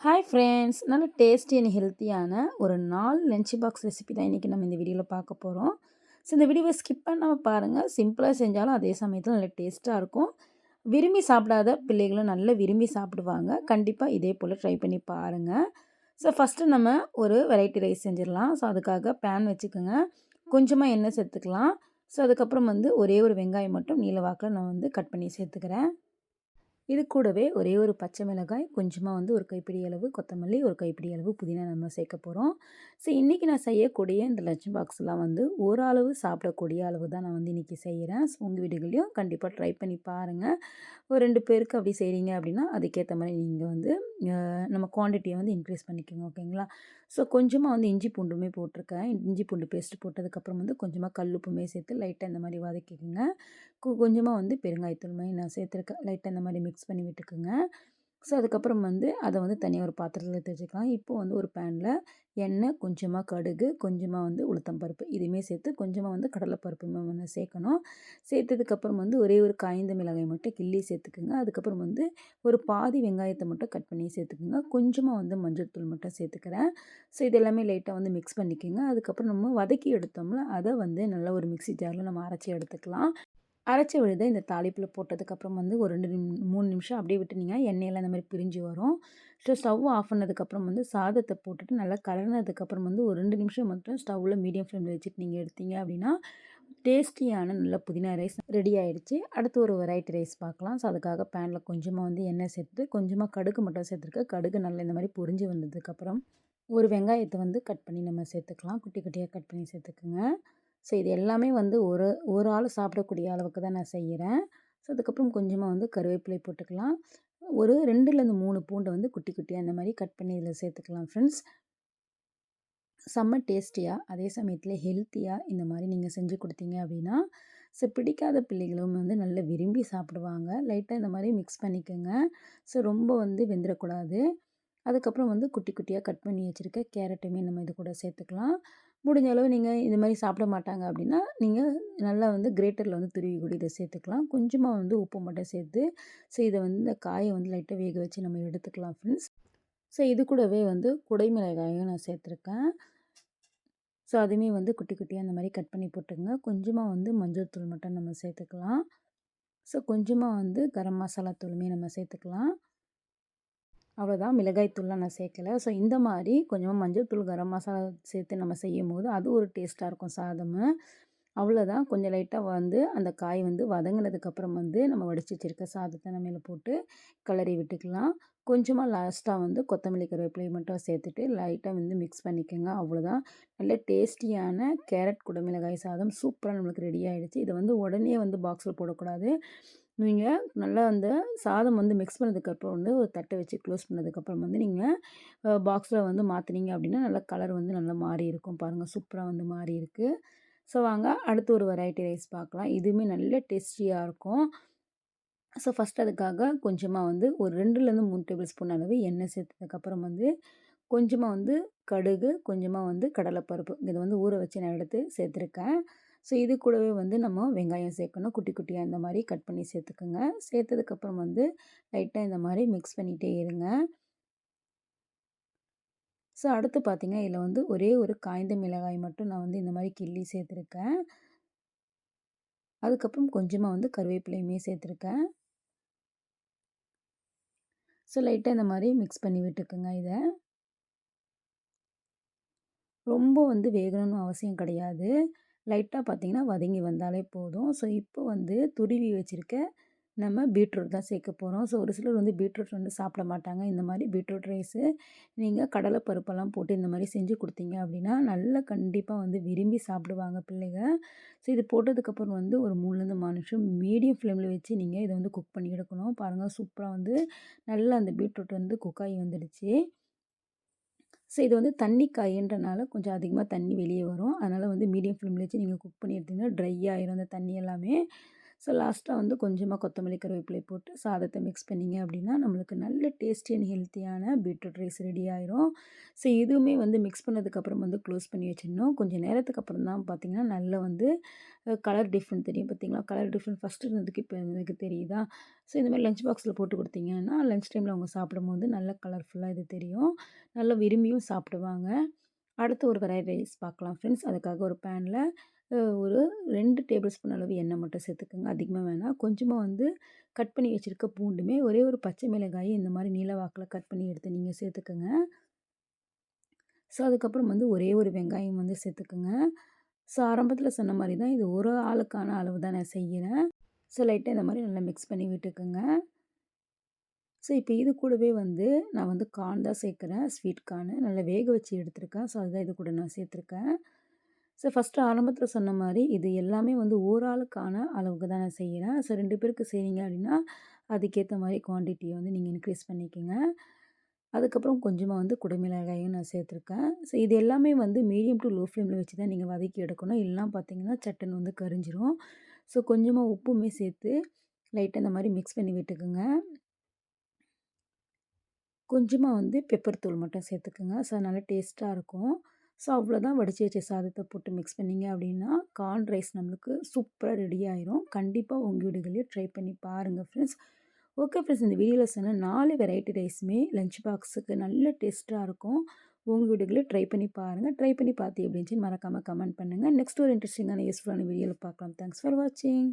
Hi friends நல்ல tasty and ஹெல்த்தியான ஒரு நாலு லஞ்ச் பாக்ஸ் ரெசிபி தான் இன்றைக்கி நம்ம இந்த வீடியோவில் பார்க்க போகிறோம் ஸோ இந்த வீடியோவை ஸ்கிப் பண்ணாமல் பாருங்கள் சிம்பிளாக செஞ்சாலும் அதே சமயத்தில் நல்ல டேஸ்ட்டாக இருக்கும். விரும்பி சாப்பிடாத பிள்ளைகளும் நல்லா விரும்பி சாப்பிடுவாங்க. கண்டிப்பாக இதே போல் ட்ரை பண்ணி பாருங்கள் ஸோ ஃபஸ்ட்டு நம்ம ஒரு வெரைட்டி ரைஸ் செஞ்சிடலாம். ஸோ அதுக்காக பேன் வச்சுக்கோங்க. கொஞ்சமாக எண்ணெய் சேர்த்துக்கலாம். ஸோ அதுக்கப்புறம் வந்து ஒரே ஒரு வெங்காயம் மட்டும் நீல வாக்கில் நான் வந்து கட் பண்ணி சேர்த்துக்கிறேன். இது கூடவே ஒரே ஒரு பச்சை மிளகாய் கொஞ்சமாக வந்து ஒரு கைப்பிடி அளவு கொத்தமல்லி ஒரு கைப்பிடி அளவு புதினா நம்ம சேர்க்க போகிறோம் ஸோ இன்றைக்கி நான் செய்யக்கூடிய இந்த லஞ்ச் பாக்ஸ்லாம் வந்து ஓரளவு சாப்பிடக்கூடிய அளவு தான் நான் வந்து இன்றைக்கி செய்கிறேன் ஸோ உங்கள் வீடுகளையும் கண்டிப்பாக ட்ரை பண்ணி பாருங்கள் ஒரு ரெண்டு பேருக்கு அப்படி செய்கிறீங்க அப்படின்னா அதுக்கேற்ற மாதிரி நீங்கள் வந்து நம்ம குவான்டிட்டியை வந்து இன்க்ரீஸ் பண்ணிக்கோங்க ஓகேங்களா? ஸோ கொஞ்சமாக வந்து இஞ்சி பூண்டுமே போட்டிருக்கேன். இஞ்சி பூண்டு பேஸ்ட் போட்டதுக்கப்புறம் வந்து கொஞ்சமாக கல்லுப்புமே சேர்த்து லைட்டாக இந்த மாதிரி வதக்கிக்கோங்க. கொஞ்சமாக வந்து பெருங்காயத்தூள் மாதிரி நான் சேர்த்துருக்கேன் லைட்டாக இந்த மாதிரி மிக்ஸ் பண்ணி விட்டுக்குங்க. ஸோ அதுக்கப்புறம் வந்து அதை வந்து தனியாக ஒரு பாத்திரத்தில் தெரிஞ்சுக்கலாம் இப்போ வந்து ஒரு பேனில் எண்ணெய் கொஞ்சமாக கடுகு கொஞ்சமாக வந்து உளுத்தம் பருப்பு இதுவுமே சேர்த்து கொஞ்சமாக வந்து கடலைப்பருப்புமே வந்து சேர்க்கணும். சேர்த்ததுக்கப்புறம் வந்து ஒரே ஒரு காய்ந்த மிளகாய் மட்டும் கிள்ளி சேர்த்துக்குங்க. அதுக்கப்புறம் வந்து ஒரு பாதி வெங்காயத்தை மட்டும் கட் பண்ணி சேர்த்துக்குங்க. கொஞ்சமாக வந்து மஞ்சள் தூள் மட்டும் சேர்த்துக்கிறேன். ஸோ இது எல்லாமே லைட்டாக வந்து மிக்ஸ் பண்ணிக்கோங்க. அதுக்கப்புறம் நம்ம வதக்கி எடுத்தோம்ல அதை வந்து நல்லா ஒரு மிக்சி ஜாரில் நம்ம அரைச்சி எடுத்துக்கலாம். அரைச்சி விழுத இந்த தாளிப்பில் போட்டதுக்கப்புறம் வந்து ஒரு ரெண்டு நிமி மூணு நிமிஷம் அப்படியே விட்டுனீங்கன்னா எண்ணெயெல்லாம் இந்த மாதிரி பிரிஞ்சு வரும். ஸோ ஸ்டவ் ஆஃப் பண்ணதுக்கப்புறம் வந்து சாதத்தை போட்டுட்டு நல்லா கலர்னதுக்கப்புறம் வந்து ஒரு ரெண்டு நிமிஷம் மட்டும் ஸ்டவ்வில் மீடியம் ஃப்ளேமில் வச்சுட்டு நீங்கள் எடுத்தீங்க அப்படின்னா டேஸ்டியான நல்ல புதினா ரைஸ் ரெடி ஆகிடுச்சு அடுத்து ஒரு வெரைட்டி ரைஸ் பார்க்கலாம். ஸோ அதுக்காக பேனில் கொஞ்சமாக வந்து எண்ணெய் சேர்த்து கொஞ்சமாக கடுகு மட்டும் சேர்த்துருக்க கடுகு நல்லா இந்த மாதிரி பொரிஞ்சு வந்ததுக்கப்புறம் ஒரு வெங்காயத்தை வந்து கட் பண்ணி நம்ம சேர்த்துக்கலாம். குட்டி குட்டியாக கட் பண்ணி சேர்த்துக்குங்க. ஸோ இது எல்லாமே வந்து ஒரு ஒரு ஆள் சாப்பிடக்கூடிய அளவுக்கு தான் நான் செய்கிறேன் ஸோ அதுக்கப்புறம் கொஞ்சமாக வந்து கருவேப்பிலை போட்டுக்கலாம். ஒரு ரெண்டுலேருந்து மூணு பூண்டை வந்து குட்டி குட்டியாக அந்த மாதிரி கட் பண்ணி இதில் சேர்த்துக்கலாம் ஃப்ரெண்ட்ஸ் செம்ம டேஸ்டியாக அதே சமயத்தில் ஹெல்த்தியாக இந்த மாதிரி நீங்கள் செஞ்சு கொடுத்தீங்க அப்படின்னா ஸோ பிடிக்காத பிள்ளைகளும் வந்து நல்லா விரும்பி சாப்பிடுவாங்க. லைட்டாக இந்த மாதிரி மிக்ஸ் பண்ணிக்கோங்க. ஸோ ரொம்ப வந்து வெந்துடக்கூடாது அதுக்கப்புறம் வந்து குட்டி குட்டியாக கட் பண்ணி வச்சுருக்க கேரட்டுமே நம்ம இது கூட சேர்த்துக்கலாம். முடிஞ்ச அளவு நீங்கள் இது மாதிரி சாப்பிட மாட்டாங்க அப்படின்னா நீங்கள் நல்லா வந்து கிரேட்டரில் வந்து துருவி கூட இதை சேர்த்துக்கலாம். கொஞ்சமாக வந்து உப்பு மட்டும் சேர்த்து ஸோ இதை வந்து இந்த காயை வந்து லைட்டாக வேக வச்சு நம்ம எடுத்துக்கலாம் ஃப்ரெண்ட்ஸ் ஸோ இது கூடவே வந்து குடைமிளகாயும் நான் சேர்த்துருக்கேன். ஸோ அதுவுமே வந்து குட்டி குட்டியாக அந்த மாதிரி கட் பண்ணி போட்டுங்க கொஞ்சமாக வந்து மஞ்சள் தூள் மட்டும் நம்ம சேர்த்துக்கலாம். ஸோ கொஞ்சமாக வந்து கரம் மசாலா தூளுமே நம்ம சேர்த்துக்கலாம். அவ்வளோதான் மிளகாய்த்தூள்லாம் நான் சேர்க்கல. ஸோ இந்த மாதிரி கொஞ்சமாக மஞ்சள் தூள் கரம் மசாலா சேர்த்து நம்ம செய்யும் போது அது ஒரு டேஸ்ட்டாக இருக்கும். சாதம். அவ்வளோதான் கொஞ்சம் லைட்டாக வந்து அந்த காய் வந்து வதங்கினதுக்கப்புறம் வந்து நம்ம வடித்து வச்சுருக்க சாதத்தை நம்ம மேலே போட்டு கிளறி விட்டுக்கலாம். கொஞ்சமாக லாஸ்ட்டாக வந்து கொத்தமல்லி கருவேப்பிலையை மட்டும் சேர்த்துட்டு லைட்டாக வந்து மிக்ஸ் பண்ணிக்கோங்க. அவ்வளோதான் நல்ல டேஸ்டியான கேரட் குடமிளகாய் சாதம் சூப்பராக நம்மளுக்கு ரெடி ஆகிடுச்சு இதை வந்து உடனே வந்து பாக்ஸில் போடக்கூடாது. நீங்கள் நல்லா அந்த சாதம் வந்து மிக்ஸ் பண்ணதுக்கப்புறம் வந்து ஒரு தட்டை வச்சு க்ளோஸ் பண்ணதுக்கப்புறம் வந்து நீங்கள் பாக்ஸில் வந்து மாற்றினீங்க அப்படின்னா நல்லா கலர் வந்து நல்லா மாறி இருக்கும். பாருங்கள் சூப்பராக வந்து மாறி இருக்குது ஸோ வாங்க அடுத்து ஒரு வெரைட்டி ரைஸ் பார்க்கலாம். இதுவுமே நல்ல டேஸ்டியாக இருக்கும். ஸோ ஃபஸ்ட் அதுக்காக கொஞ்சமாக வந்து ஒரு ரெண்டுலேருந்து மூணு டேபிள் ஸ்பூன் அளவு எண்ணெய் சேர்த்ததுக்கப்புறம் வந்து கொஞ்சமாக வந்து கடுகு கொஞ்சமாக வந்து கடலைப்பருப்பு. இதை வந்து ஊற வச்சு நான் எடுத்து சேர்த்துருக்கேன். ஸோ இது கூடவே வந்து நம்ம வெங்காயம் சேர்க்கணும். குட்டி குட்டியாக இந்த மாதிரி கட் பண்ணி சேர்த்துக்குங்க. சேர்த்ததுக்கப்புறம் வந்து லைட்டாக இந்த மாதிரி மிக்ஸ் பண்ணிகிட்டே இருங்க. ஸோ அடுத்து பார்த்திங்கன்னா இதில் வந்து ஒரே ஒரு காய்ந்த மிளகாய் மட்டும் நான் வந்து இந்த மாதிரி கிள்ளி சேர்த்துருக்கேன். அதுக்கப்புறம் கொஞ்சமாக வந்து கருவேப்பிலையுமே சேர்த்துருக்கேன். ஸோ லைட்டாக இந்த மாதிரி மிக்ஸ் பண்ணி விட்டுக்குங்க இதை. ரொம்ப வந்து வேகணும்னு அவசியம் கிடையாது. லைட்டாக பார்த்திங்கன்னா வதங்கி வந்தாலே போதும். ஸோ இப்போ வந்து துருவி வச்சுருக்க நம்ம பீட்ரூட் தான் சேர்க்க போகிறோம் ஸோ ஒரு சிலர் வந்து பீட்ரூட் வந்து சாப்பிட மாட்டாங்க. இந்த மாதிரி பீட்ரூட் ரைஸு நீங்கள் கடலை பருப்பெல்லாம் போட்டு இந்த மாதிரி செஞ்சு கொடுத்தீங்க அப்படின்னா நல்லா கண்டிப்பாக வந்து விரும்பி சாப்பிடுவாங்க பிள்ளைங்க. ஸோ இது போட்டதுக்கப்புறம் வந்து ஒரு மூணுலேருந்து நாலு நிமிஷம் மீடியம் ஃப்ளேமில் வச்சு நீங்கள் இதை வந்து குக் பண்ணி எடுக்கணும். பாருங்கள் சூப்பராக வந்து நல்லா அந்த பீட்ரூட் வந்து குக்காகி வந்துடுச்சு. ஸோ இது வந்து தண்ணி காயின்றனால கொஞ்சம் அதிகமாக தண்ணி வெளியே வரும். அதனால் வந்து மீடியம் ஃப்ளேமில் வச்சு நீங்கள் குக் பண்ணி எடுத்திங்கன்னா ட்ரை ஆயிரும் அந்த தண்ணி எல்லாமே. ஸோ லாஸ்ட்டாக வந்து கொஞ்சமாக கொத்தமல்லி கருவேப்பிலை போட்டு சாதத்தை மிக்ஸ் பண்ணிங்க அப்படின்னா நம்மளுக்கு நல்ல டேஸ்டி அண்ட் ஹெல்த்தியான பீட்ரூட் ரைஸ் ரெடி ஆயிரும். ஸோ இதுவுமே வந்து மிக்ஸ் பண்ணதுக்கப்புறம் வந்து க்ளோஸ் பண்ணி வச்சிடணும். கொஞ்சம் நேரத்துக்கு அப்புறம் தான் பார்த்திங்கன்னா நல்லா வந்து கலர் டிஃப்ரெண்ட் தெரியும் பார்த்தீங்களா கலர் டிஃப்ரெண்ட் ஃபஸ்ட்டு இருந்ததுக்கு இப்போ எனக்கு தெரியுதா? ஸோ இந்தமாதிரி லஞ்ச் பாக்ஸில் போட்டு கொடுத்தீங்கன்னா லஞ்ச் டைமில் அவங்க சாப்பிடும்போது நல்ல கலர்ஃபுல்லாக இது தெரியும். நல்லா விரும்பியும் சாப்பிடுவாங்க. அடுத்து ஒரு வெரைட்டி ரைஸ் பார்க்கலாம் ஃப்ரெண்ட்ஸ் அதுக்காக ஒரு பேனில் ஒரு ரெண்டு டேபிள் ஸ்பூன் அளவு எண்ணெய் மட்டும் சேர்த்துக்கோங்க. அதிகமாக வேணாம் கொஞ்சமாக வந்து கட் பண்ணி வச்சுருக்க பூண்டுமே ஒரே ஒரு பச்சை மிளகாய் இந்த மாதிரி நீல வாக்கில் கட் பண்ணி எடுத்து நீங்கள் சேர்த்துக்கோங்க. ஸோ அதுக்கப்புறம் வந்து ஒரே ஒரு வெங்காயம் வந்து சேர்த்துக்குங்க. ஸோ ஆரம்பத்தில் சொன்ன மாதிரி தான் இது ஒரு ஆளுக்கான அளவு தான் நான் செய்கிறேன் ஸோ லைட்டாக இந்த மாதிரி நல்லா மிக்ஸ் பண்ணி விட்டுக்குங்க. ஸோ இப்போ இது கூடவே வந்து நான் வந்து கார்ன் தான் சேர்க்குறேன். Sweet corn. நல்லா வேக வச்சு எடுத்துருக்கேன். ஸோ அதுதான் இது கூட நான் சேர்த்துருக்கேன். ஸோ ஃபஸ்ட்டு ஆரம்பத்தில் சொன்ன மாதிரி இது எல்லாமே வந்து ஓராளுக்கான அளவுக்கு தான் நான் செய்கிறேன் ஸோ ரெண்டு பேருக்கு செய்கிறீங்க அப்படின்னா அதுக்கேற்ற மாதிரி குவான்டிட்டியை வந்து நீங்கள் இன்க்ரீஸ் பண்ணிக்கோங்க. அதுக்கப்புறம் கொஞ்சமாக வந்து குடைமிளகாயும் நான் சேர்த்துருக்கேன். ஸோ இது எல்லாமே வந்து மீடியம் டு லோ ஃப்ளேமில் வச்சு தான் நீங்கள் வதக்கி எடுக்கணும். இல்லைனா பார்த்தீங்கன்னா சட்டன் வந்து கரிஞ்சிரும். ஸோ கொஞ்சமாக உப்புமே சேர்த்து லைட்டாக இந்த மாதிரி மிக்ஸ் பண்ணி விட்டுக்குங்க. கொஞ்சமாக வந்து பெப்பர் தூள் மட்டும் சேர்த்துக்குங்க. ஸோ நல்லா டேஸ்ட்டாக இருக்கும். ஸோ அவ்வளோதான் வடித்து வச்ச சாதத்தை போட்டு மிக்ஸ் பண்ணிங்க அப்படின்னா கார்ன் ரைஸ் நம்மளுக்கு சூப்பராக ரெடி ஆயிரும். கண்டிப்பாக உங்கள் வீடுகளையும் ட்ரை பண்ணி பாருங்கள் ஃப்ரெண்ட்ஸ் ஓகே ஃப்ரெண்ட்ஸ் இந்த வீடியோவில் சொன்ன நாலு வெரைட்டி ரைஸுமே லஞ்ச் பாக்ஸுக்கு நல்ல டேஸ்ட்டாக இருக்கும். உங்கள் வீடுகளே ட்ரை பண்ணி பாருங்கள் ட்ரை பண்ணி பார்த்து எப்படின்னு மறக்காமல் கமெண்ட் பண்ணுங்கள் நெக்ஸ்ட் ஒரு இன்ட்ரெஸ்டிங்கான யூஸ்ஃபுல்லான வீடியோவில் பார்க்கலாம். தேங்க்ஸ் ஃபார் வாட்சிங்